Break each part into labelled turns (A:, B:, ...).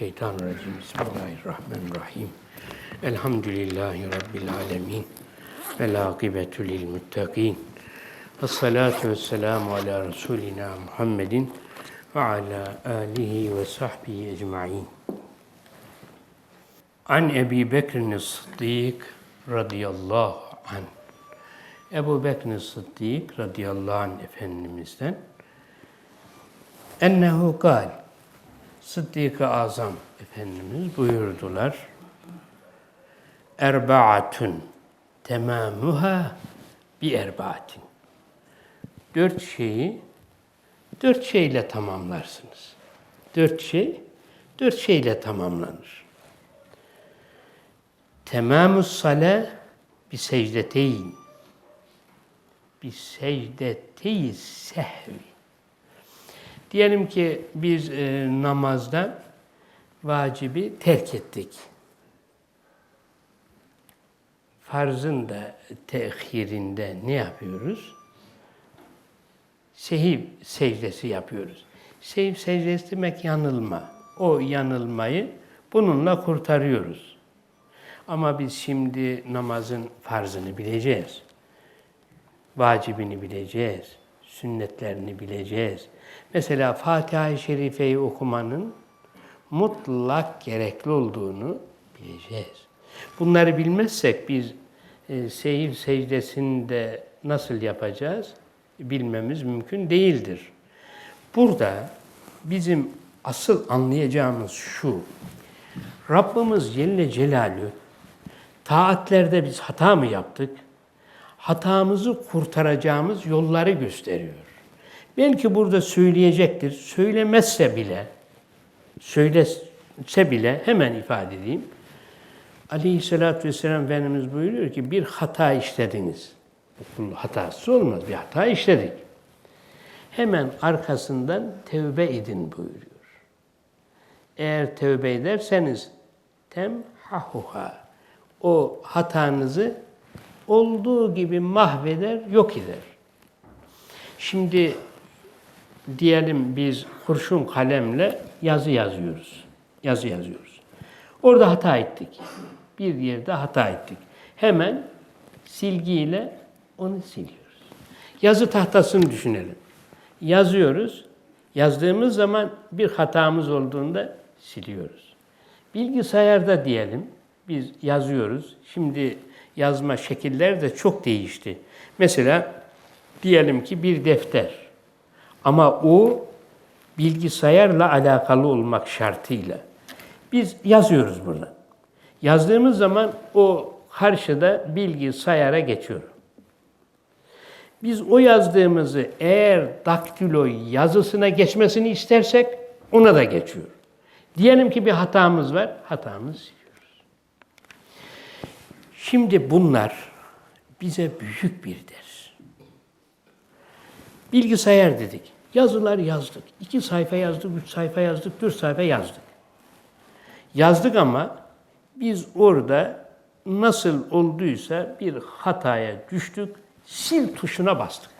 A: billahi mineşşeytanirracim. Bismillahirrahmanirrahim. Elhamdülillahi Rabbil alemin. Vel akibetu lil muttaqin. Ve salatu ve selamu ala Resulina Muhammedin ve ala alihi ve sahbihi ecma'in. An Ebi Bekir'in Sıddık radıyallahu anh. Ebu Bekir Sıddık radıyallahu anh Efendimiz'den ennehu kal Sıddık-ı Azam Efendimiz buyurdular. Erbaatun temamuha bi erbaatin. Dört şeyi dört şeyle tamamlarsınız. Dört şey dört şeyle tamamlanır. Temamus sale bi secdeteyn. Bi secdeteyi sehvi. Diyelim ki biz e, namazda vacibi terk ettik. Farzın da tehirinde ne yapıyoruz? Sehiv secdesi yapıyoruz. Sehiv secdesi demek yanılma. O yanılmayı bununla kurtarıyoruz. Ama biz şimdi namazın farzını bileceğiz. Vacibini bileceğiz. Sünnetlerini bileceğiz. Mesela Fatiha-i Şerife'yi okumanın mutlak gerekli olduğunu bileceğiz. Bunları bilmezsek biz e, seyir secdesinde nasıl yapacağız bilmemiz mümkün değildir. Burada bizim asıl anlayacağımız şu. Rabbimiz Celle Celaluhu taatlerde biz hata mı yaptık? Hatamızı kurtaracağımız yolları gösteriyor. Belki burada söyleyecektir. Söylemezse bile, söylese bile hemen ifade edeyim. Aleyhisselatü Vesselam Efendimiz buyuruyor ki bir hata işlediniz. Kul hatası olmaz. Bir hata işledik. Hemen arkasından tevbe edin buyuruyor. Eğer tevbe ederseniz temhahuha o hatanızı olduğu gibi mahveder, yok eder. Şimdi diyelim biz kurşun kalemle yazı yazıyoruz. Yazı yazıyoruz. Orada hata ettik. Bir yerde hata ettik. Hemen silgiyle onu siliyoruz. Yazı tahtasını düşünelim. Yazıyoruz. Yazdığımız zaman bir hatamız olduğunda siliyoruz. Bilgisayarda diyelim biz yazıyoruz. Şimdi yazma şekiller de çok değişti. Mesela diyelim ki bir defter. Ama o bilgisayarla alakalı olmak şartıyla. Biz yazıyoruz burada. Yazdığımız zaman o karşıda bilgisayara geçiyor. Biz o yazdığımızı eğer daktilo yazısına geçmesini istersek ona da geçiyor. Diyelim ki bir hatamız var, hatamız. Şimdi bunlar bize büyük bir ders. Bilgisayar dedik. Yazılar yazdık. İki sayfa yazdık, üç sayfa yazdık, dört sayfa yazdık. Yazdık ama biz orada nasıl olduysa bir hataya düştük, sil tuşuna bastık.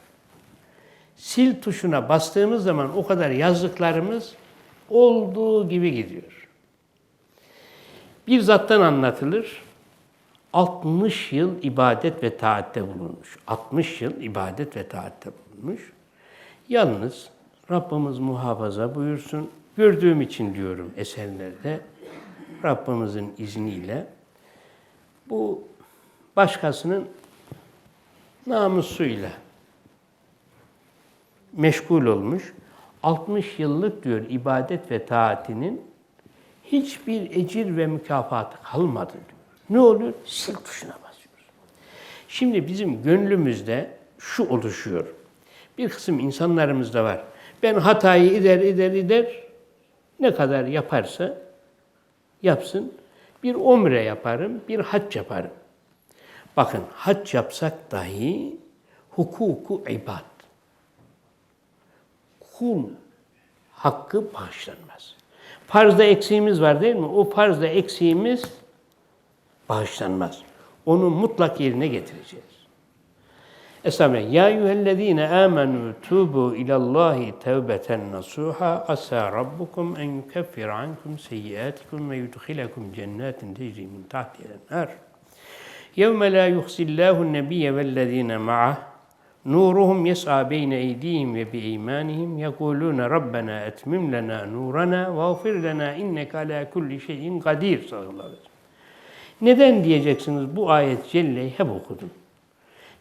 A: Sil tuşuna bastığımız zaman o kadar yazdıklarımız olduğu gibi gidiyor. Bir zattan anlatılır, 60 yıl ibadet ve taatte bulunmuş. 60 yıl ibadet ve taatte bulunmuş. Yalnız Rabbimiz muhafaza buyursun. Gördüğüm için diyorum eserlerde. Rabbimizin izniyle bu başkasının namusuyla meşgul olmuş. 60 yıllık diyor ibadet ve taatinin hiçbir ecir ve mükafatı kalmadı diyor. Ne oluyor? Sil tuşuna basıyoruz. Şimdi bizim gönlümüzde şu oluşuyor. Bir kısım insanlarımız da var. Ben hatayı eder, eder, eder. Ne kadar yaparsa yapsın. Bir omre yaparım, bir hac yaparım. Bakın hac yapsak dahi hukuku ibad. Kul hakkı bağışlanmaz. Farzda eksiğimiz var değil mi? O farzda eksiğimiz bağışlanmaz. Onu mutlak yerine getireceğiz. Estağfirullah. Ya eyyühellezine amenu tubu ilallahi tevbeten nasuha asa rabbukum en yukeffir ankum seyyiatikum ve yudkhilakum cennetin tecri min tahtiha el-enhar. Yevme la yuhzillahu nebiyye vellezine ma'ah eydihim ve bi eymanihim yekulune Rabbena etmim lena nurana ve gfir lena inneke ala kulli şeyin kadir sallallahu aleyhi ve sellem. Neden diyeceksiniz bu ayet celleyi hep okudum.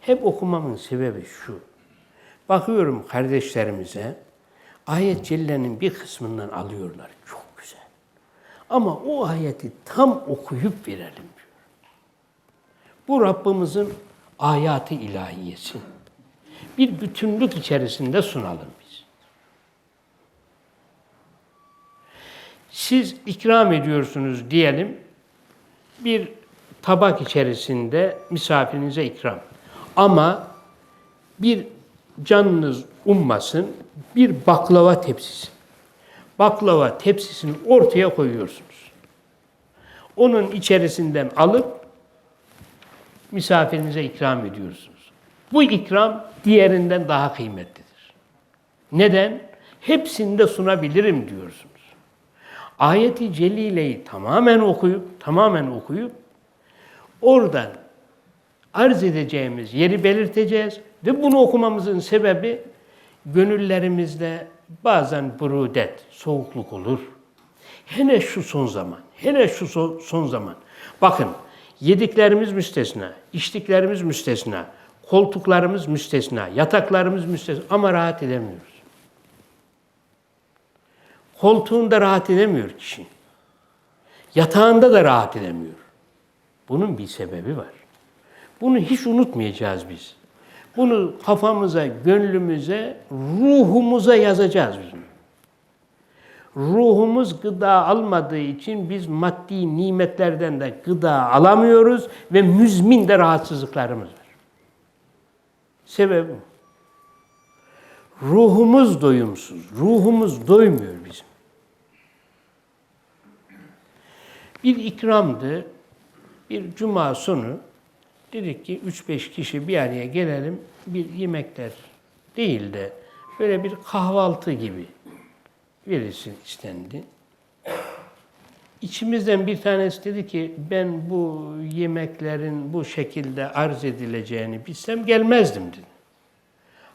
A: Hep okumamın sebebi şu. Bakıyorum kardeşlerimize ayet cellenin bir kısmından alıyorlar. Çok güzel. Ama o ayeti tam okuyup verelim diyor. Bu Rabbimizin ayatı ilahiyesi. Bir bütünlük içerisinde sunalım biz. Siz ikram ediyorsunuz diyelim bir tabak içerisinde misafirinize ikram. Ama bir canınız ummasın bir baklava tepsisi. Baklava tepsisini ortaya koyuyorsunuz. Onun içerisinden alıp misafirinize ikram ediyorsunuz. Bu ikram diğerinden daha kıymetlidir. Neden? Hepsini de sunabilirim diyorsunuz. Ayeti Celile'yi tamamen okuyup, tamamen okuyup oradan arz edeceğimiz yeri belirteceğiz ve bunu okumamızın sebebi gönüllerimizde bazen brudet, soğukluk olur. Hele şu son zaman, hele şu son zaman. Bakın yediklerimiz müstesna, içtiklerimiz müstesna, koltuklarımız müstesna, yataklarımız müstesna ama rahat edemiyoruz. Koltuğunda rahat edemiyor kişi. Yatağında da rahat edemiyor. Bunun bir sebebi var. Bunu hiç unutmayacağız biz. Bunu kafamıza, gönlümüze, ruhumuza yazacağız bizim. Ruhumuz gıda almadığı için biz maddi nimetlerden de gıda alamıyoruz ve müzmin de rahatsızlıklarımız var. Sebebi bu. Ruhumuz doyumsuz, ruhumuz doymuyor bizim. Bir ikramdı, bir cuma sonu dedik ki 3-5 kişi bir araya gelelim, bir yemekler değil de böyle bir kahvaltı gibi verilsin istendi. İçimizden bir tanesi dedi ki ben bu yemeklerin bu şekilde arz edileceğini bilsem gelmezdim dedi.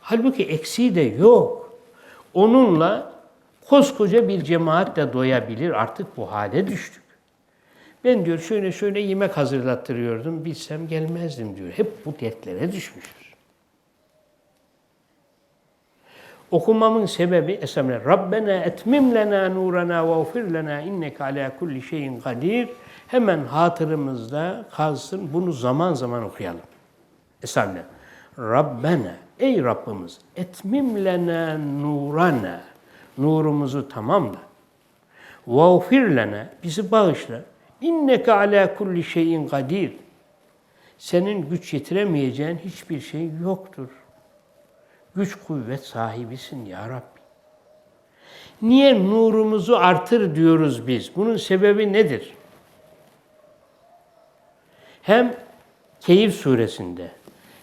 A: Halbuki eksiği de yok. Onunla koskoca bir cemaat de doyabilir. Artık bu hale düştük. Ben diyor şöyle şöyle yemek hazırlattırıyordum. Bilsem gelmezdim diyor. Hep bu dertlere düşmüşüz. Okumamın sebebi esemle Rabbena etmim lena nurana ve ufir lena inneke ala kulli şeyin kadir. Hemen hatırımızda kalsın. Bunu zaman zaman okuyalım. Esemle Rabbena ey Rabbimiz etmim lena nurana nurumuzu tamamla. Lena bizi bağışla. İnneke ala kulli şeyin kadir. Senin güç yetiremeyeceğin hiçbir şey yoktur. Güç kuvvet sahibisin ya Rabbi. Niye nurumuzu artır diyoruz biz? Bunun sebebi nedir? Hem Keyif suresinde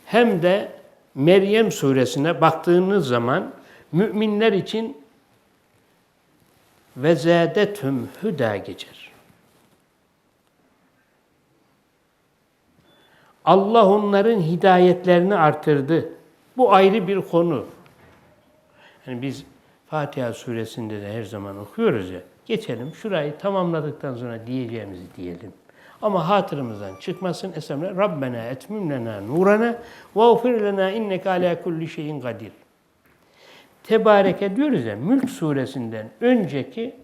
A: hem de Meryem suresine baktığınız zaman müminler için ve zâdetüm hüda geçer. Allah onların hidayetlerini artırdı. Bu ayrı bir konu. Yani biz Fatiha suresinde de her zaman okuyoruz ya. Geçelim şurayı tamamladıktan sonra diyeceğimizi diyelim. Ama hatırımızdan çıkmasın esemle Rabbena etmim lena nurana ve ufir lena inneke ala kulli şeyin kadir. Tebareke diyoruz ya Mülk suresinden önceki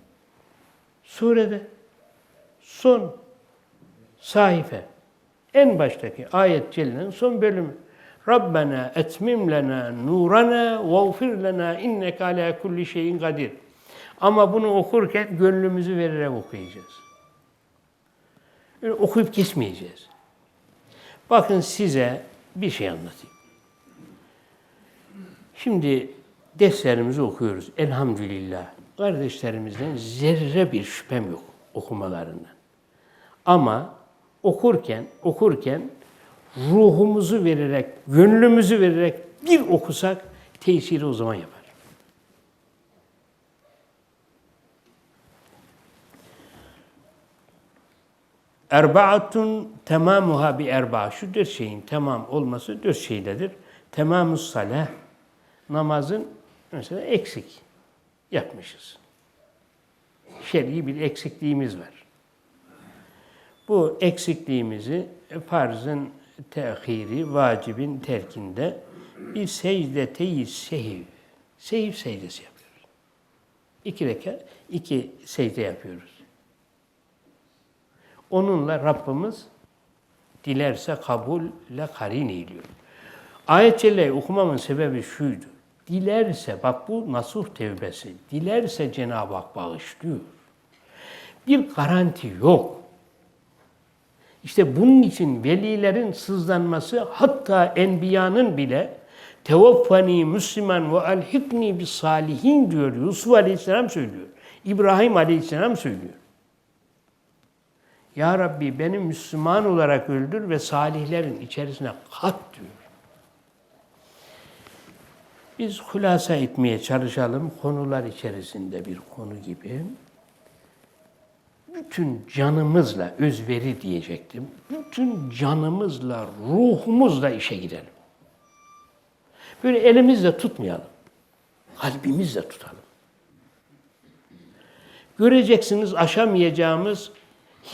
A: surede son sahife en baştaki ayet cellenin son bölümü. Rabbena etmim lena nurana ve ufir lena inneke ala kulli şeyin kadir. Ama bunu okurken gönlümüzü vererek okuyacağız. Öyle okuyup geçmeyeceğiz. Bakın size bir şey anlatayım. Şimdi derslerimizi okuyoruz. Elhamdülillah. Kardeşlerimizden zerre bir şüphem yok okumalarından. Ama okurken, okurken ruhumuzu vererek, gönlümüzü vererek bir okusak tesiri o zaman yapar. Erbaatun temamuha bi erba. Şu dört şeyin tamam olması dört şeyledir. Temamus salah. Namazın mesela eksik yapmışız. Şer'i bir eksikliğimiz var. Bu eksikliğimizi farzın tehiri, vacibin terkinde bir secde-i sehiv, sehiv secdesi yapıyoruz. İki rekat, iki secde yapıyoruz. Onunla Rabbimiz dilerse kabulle karin eyliyor. Ayet celleyi okumamın sebebi şuydu. Dilerse, bak bu nasuh tevbesi, dilerse Cenab-ı Hak bağışlıyor. Bir garanti yok. İşte bunun için velilerin sızlanması hatta enbiyanın bile tevaffani müslimen ve elhikni bis salihin diyor. Yusuf Aleyhisselam söylüyor. İbrahim Aleyhisselam söylüyor. Ya Rabbi beni Müslüman olarak öldür ve salihlerin içerisine kat diyor. Biz hulasa etmeye çalışalım konular içerisinde bir konu gibi. Bütün canımızla, özveri diyecektim. Bütün canımızla, ruhumuzla işe gidelim. Böyle elimizle tutmayalım. Kalbimizle tutalım. Göreceksiniz aşamayacağımız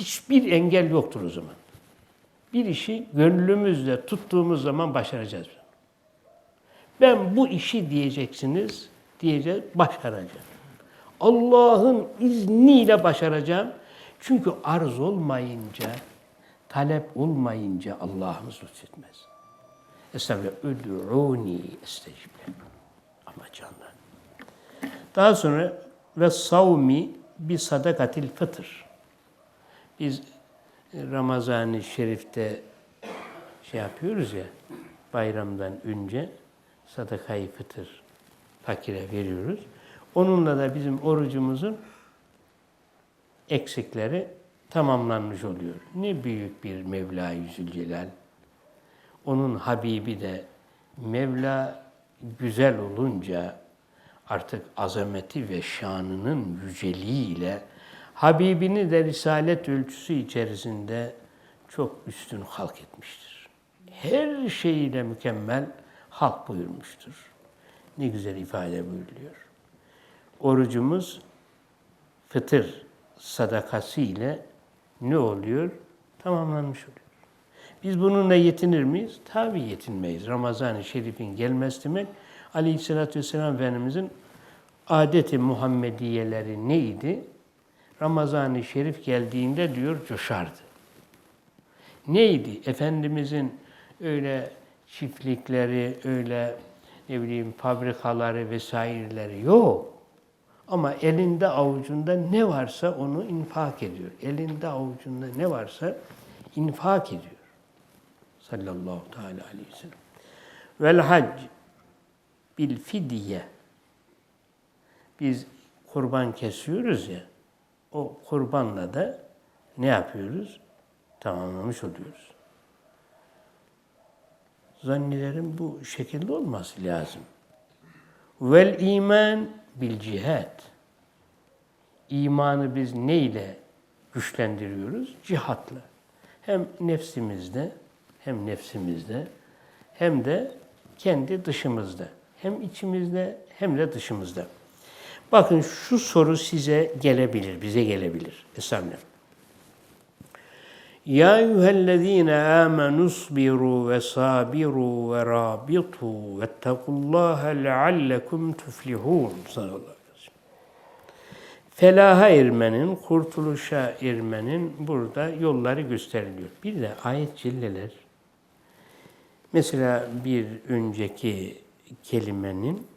A: hiçbir engel yoktur o zaman. Bir işi gönlümüzle tuttuğumuz zaman başaracağız. Ben bu işi diyeceksiniz, diyeceğiz, başaracağım. Allah'ın izniyle başaracağım. Çünkü arz olmayınca, talep olmayınca Allah'ımız lütfetmez. Estağfirullah. Üd'ûni estecib. Ama canlar. Daha sonra ve savmi bi sadakatil fıtır. Biz Ramazan-ı Şerif'te şey yapıyoruz ya, bayramdan önce sadakayı fıtır fakire veriyoruz. Onunla da bizim orucumuzun eksikleri tamamlanmış oluyor. Ne büyük bir Mevla-i Zülcelal. Onun Habibi de Mevla güzel olunca artık azameti ve şanının yüceliğiyle Habibini de risalet ölçüsü içerisinde çok üstün halk etmiştir. Her şeyiyle mükemmel halk buyurmuştur. Ne güzel ifade buyuruluyor. Orucumuz fıtır sadakası ile ne oluyor? Tamamlanmış oluyor. Biz bununla yetinir miyiz? Tabii yetinmeyiz. Ramazan-ı Şerif'in gelmesi demek Aleyhisselatü Vesselam Efendimizin adeti Muhammediyeleri neydi? Ramazan-ı Şerif geldiğinde diyor coşardı. Neydi? Efendimizin öyle çiftlikleri, öyle ne bileyim fabrikaları vesaireleri yok. Ama elinde avucunda ne varsa onu infak ediyor. Elinde avucunda ne varsa infak ediyor. Sallallahu teala aleyhi ve sellem. Vel hac bil fidye. Biz kurban kesiyoruz ya. O kurbanla da ne yapıyoruz? Tamamlamış oluyoruz. Zannederim bu şekilde olması lazım. Vel iman bil cihat. İmanı biz neyle güçlendiriyoruz? Cihatla. Hem nefsimizde, hem nefsimizde, hem de kendi dışımızda. Hem içimizde, hem de dışımızda. Bakın şu soru size gelebilir, bize gelebilir. Estağfirullah. Ya eyyühellezine amenu sbiru ve sabiru ve rabitu vettekullaha leallekum tuflihun. Sallallahu aleyhi ve. Felaha ermenin, kurtuluşa ermenin burada yolları gösteriliyor. Bir de ayet cilleler, mesela bir önceki kelimenin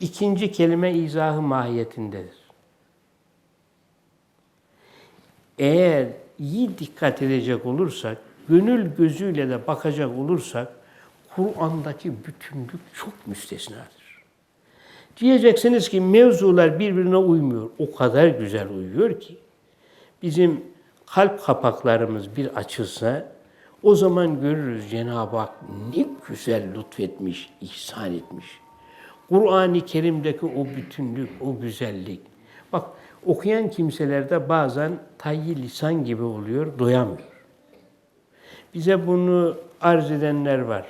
A: ikinci kelime izahı mahiyetindedir. Eğer iyi dikkat edecek olursak, gönül gözüyle de bakacak olursak, Kur'an'daki bütünlük çok müstesnadır. Diyeceksiniz ki mevzular birbirine uymuyor. O kadar güzel uyuyor ki. Bizim kalp kapaklarımız bir açılsa, O zaman görürüz Cenab-ı Hak ne güzel lütfetmiş, ihsan etmiş. Kur'an-ı Kerim'deki o bütünlük, o güzellik. Bak okuyan kimselerde bazen tayyi lisan gibi oluyor, doyamıyor. Bize bunu arz edenler var.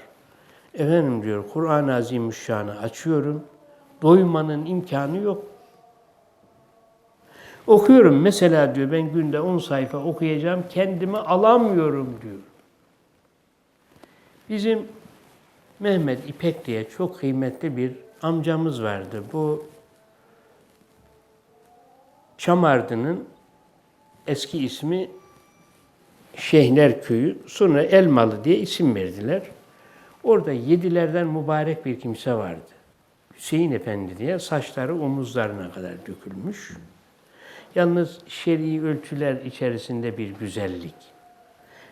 A: Efendim diyor Kur'an-ı Azimüşşan'ı açıyorum. Doymanın imkanı yok. Okuyorum mesela diyor ben günde 10 sayfa okuyacağım kendimi alamıyorum diyor. Bizim Mehmet İpek diye çok kıymetli bir amcamız vardı. Bu Çamardı'nın eski ismi Şehner Köyü. Sonra Elmalı diye isim verdiler. Orada yedilerden mübarek bir kimse vardı. Hüseyin Efendi diye saçları omuzlarına kadar dökülmüş. Yalnız şer'i ölçüler içerisinde bir güzellik.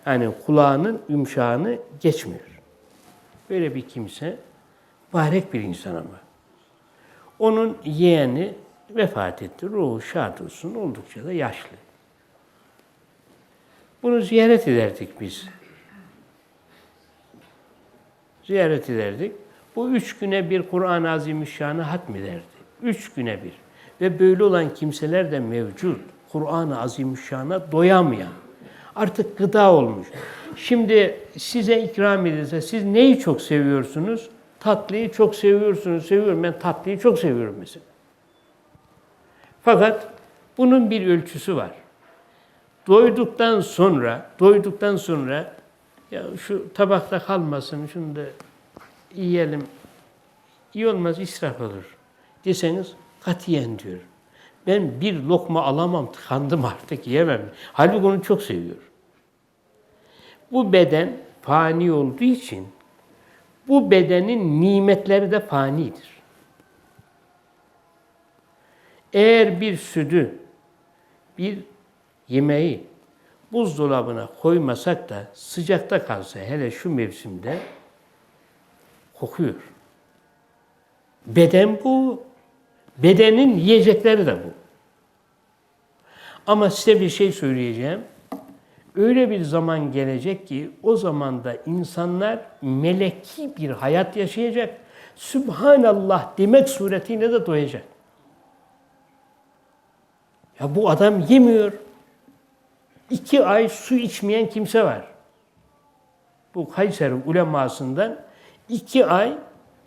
A: Yani kulağının yumuşağını geçmiyor. Böyle bir kimse mübarek bir insan ama. Onun yeğeni vefat etti. Ruhu şad olsun. Oldukça da yaşlı. Bunu ziyaret ederdik biz. Ziyaret ederdik. Bu üç güne bir Kur'an-ı Azimüşşan'ı hatmederdi. Üç güne bir. Ve böyle olan kimseler de mevcut. Kur'an-ı Azimüşşan'a doyamayan. Artık gıda olmuş. Şimdi size ikram edilse siz neyi çok seviyorsunuz? Tatlıyı çok seviyorsunuz. Seviyorum. Ben tatlıyı çok seviyorum mesela. Fakat bunun bir ölçüsü var. Doyduktan sonra, doyduktan sonra ya şu tabakta kalmasın, şunu da yiyelim. İyi olmaz, israf olur. Deseniz katiyen diyor. Ben bir lokma alamam, tıkandım artık yiyemem. Halbuki onu çok seviyor. Bu beden fani olduğu için bu bedenin nimetleri de fanidir. Eğer bir sütü, bir yemeği buzdolabına koymasak da sıcakta kalsa hele şu mevsimde kokuyor. Beden bu. Bedenin yiyecekleri de bu. Ama size bir şey söyleyeceğim. Öyle bir zaman gelecek ki o zamanda insanlar meleki bir hayat yaşayacak. Sübhanallah demek suretiyle de doyacak. Ya bu adam yemiyor. İki ay su içmeyen kimse var. Bu Kayseri ulemasından iki ay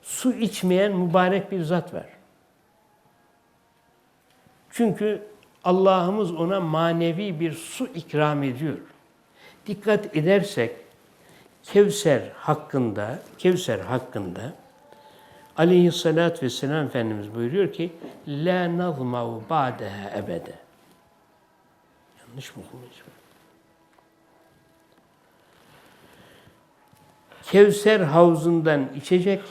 A: su içmeyen mübarek bir zat var. Çünkü Allah'ımız ona manevi bir su ikram ediyor. Dikkat edersek Kevser hakkında, Kevser hakkında Aleyhissalatü vesselam Efendimiz buyuruyor ki La nazma'u ba'deha ebede. Yanlış mı okumuş? Kevser havuzundan içecek,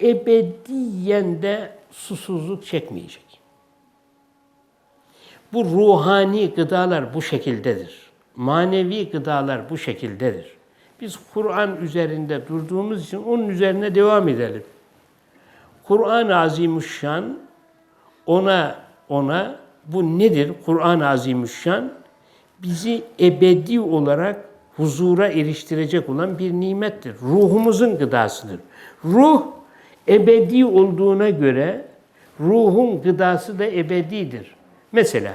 A: ebediyen de susuzluk çekmeyecek. Bu ruhani gıdalar bu şekildedir. Manevi gıdalar bu şekildedir. Biz Kur'an üzerinde durduğumuz için onun üzerine devam edelim. Kur'an-ı Azimüşşan ona ona bu nedir? Kur'an-ı Azimüşşan bizi ebedi olarak huzura eriştirecek olan bir nimettir. Ruhumuzun gıdasıdır. Ruh ebedi olduğuna göre ruhun gıdası da ebedidir. Mesela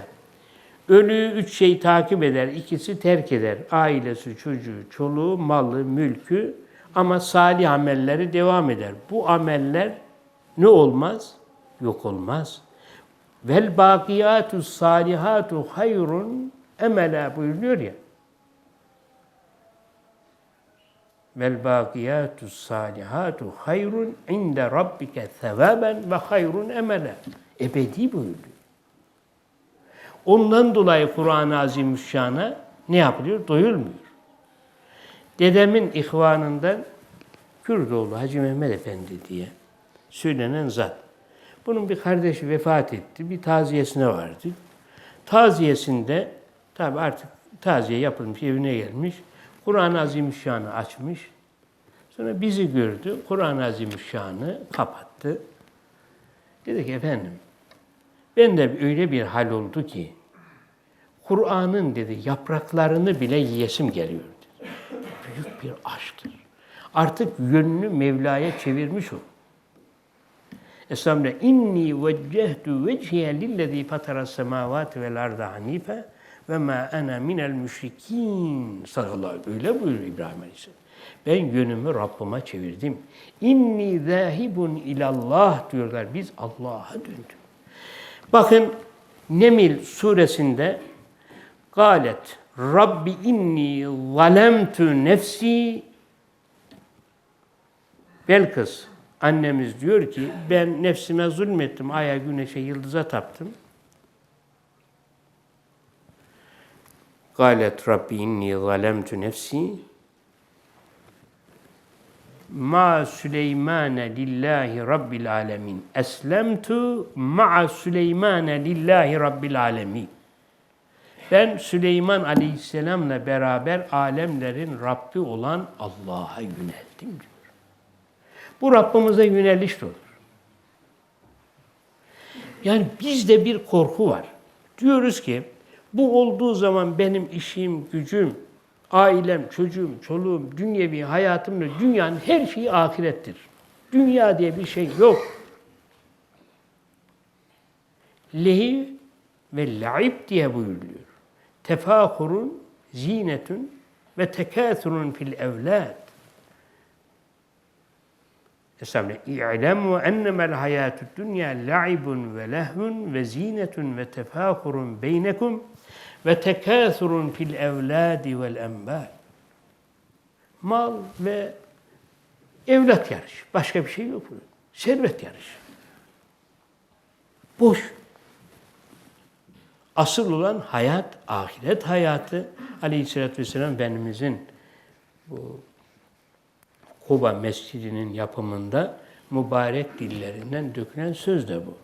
A: ölüyü üç şey takip eder, ikisi terk eder. Ailesi, çocuğu, çoluğu, malı, mülkü ama salih amelleri devam eder. Bu ameller ne olmaz? Yok olmaz. Vel bakiyatu salihatu hayrun emela buyuruyor ya. Vel bakiyatu salihatu hayrun inde rabbike sevaben ve hayrun emela. Ebedi buyuruyor. Ondan dolayı Kur'an-ı Azimüşşan'a ne yapılıyor? Doyulmuyor. Dedemin ihvanından Kürdoğlu Hacı Mehmet Efendi diye söylenen zat. Bunun bir kardeşi vefat etti. Bir taziyesine vardı. Taziyesinde tabi artık taziye yapılmış, evine gelmiş. Kur'an-ı Azimüşşan'ı açmış. Sonra bizi gördü. Kur'an-ı Azimüşşan'ı kapattı. Dedi ki efendim ben de öyle bir hal oldu ki Kur'an'ın dedi yapraklarını bile yiyesim geliyor dedi. bir aşktır. Artık yönünü Mevla'ya çevirmiş o. Estağfirullah. İnni veccehtu vecihe lillezî fatara semâvâti vel arda hanife ve mâ ene minel müşrikîn. Sallallahu Öyle buyuruyor İbrahim Aleyhisselam. Ben yönümü Rabbime çevirdim. İnni zâhibun ilallah diyorlar. Biz Allah'a döndük. Bakın Nemil suresinde galet Rabbi inni zalemtu nefsi Belkıs annemiz diyor ki ben nefsime zulmettim. Aya, güneşe, yıldıza taptım. Galet Rabbi inni zalemtu nefsi ma Süleymane lillahi rabbil alemin. Eslemtu ma'a Süleymane lillahi rabbil alemin. Ben Süleyman Aleyhisselam'la beraber alemlerin Rabbi olan Allah'a yöneldim diyor. Bu Rabbimize yöneliş olur. Yani bizde bir korku var. Diyoruz ki bu olduğu zaman benim işim, gücüm, ailem, çocuğum, çoluğum, dünyevi hayatımla dünyanın her şeyi ahirettir. Dünya diye bir şey yok. Lehi ve laib diye buyuruluyor. Tefahurun, zinetun ve tekâthurun fil evlad. Estağfirullah. İ'lemu ennemel hayatü dünya la'ibun ve lehvun ve zinetun ve tefâhurun beynekum ve tekâthurun fil evladi vel enbâl. Mal ve evlat yarışı. Başka bir şey yok. Servet yarışı. Boş. Asıl olan hayat, ahiret hayatı Aleyhisselatü Vesselam Efendimizin bu Kuba Mescidi'nin yapımında mübarek dillerinden dökülen söz de bu.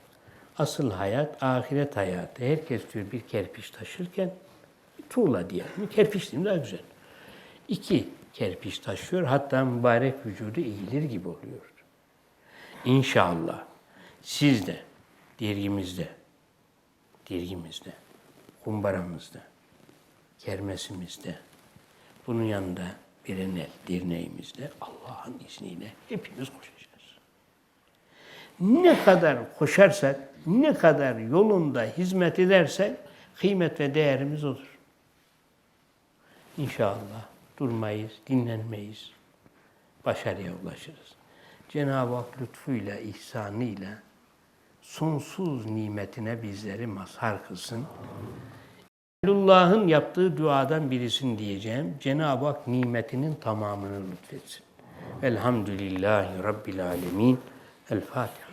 A: Asıl hayat, ahiret hayatı. Herkes diyor bir kerpiç taşırken, tuğla diyelim, kerpiç diyeyim daha güzel. İki kerpiç taşıyor, hatta mübarek vücudu eğilir gibi oluyor. İnşallah siz de, dirgimizde, dirgimizde, kumbaramızda, kermesimizde, bunun yanında birenel dirneğimizde Allah'ın izniyle hepimiz koşacağız. Ne kadar koşarsak, ne kadar yolunda hizmet edersek kıymet ve değerimiz olur. İnşallah durmayız, dinlenmeyiz, başarıya ulaşırız. Cenab-ı Hak lütfuyla, ihsanıyla sonsuz nimetine bizleri mazhar kılsın. Allah'ın yaptığı duadan birisini diyeceğim. Cenab-ı Hak nimetinin tamamını lütfetsin. Elhamdülillahi Rabbil Alemin. El Fatiha.